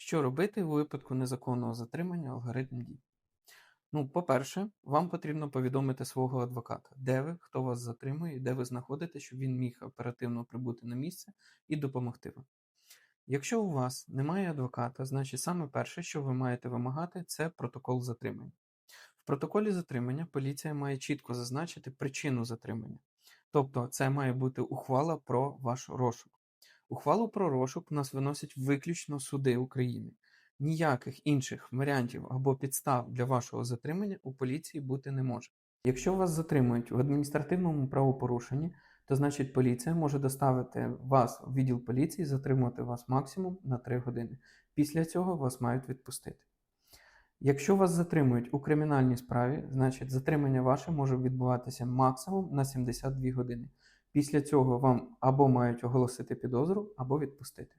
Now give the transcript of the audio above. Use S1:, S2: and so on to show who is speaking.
S1: Що робити у випадку незаконного затримання алгоритм дій? Ну, по-перше, вам потрібно повідомити свого адвоката, де ви, хто вас затримує, де ви знаходитесь, щоб він міг оперативно прибути на місце і допомогти вам. Якщо у вас немає адвоката, значить саме перше, що ви маєте вимагати, це протокол затримання. В протоколі затримання поліція має чітко зазначити причину затримання. Тобто, це має бути ухвала про ваш розшук. Ухвалу про розшук у нас виносять виключно суди України. Ніяких інших варіантів або підстав для вашого затримання у поліції бути не може. Якщо вас затримують в адміністративному правопорушенні, то значить поліція може доставити вас в відділ поліції, затримати вас максимум на 3 години. Після цього вас мають відпустити. Якщо вас затримують у кримінальній справі, значить затримання ваше може відбуватися максимум на 72 години. Після цього вам або мають оголосити підозру, або відпустити.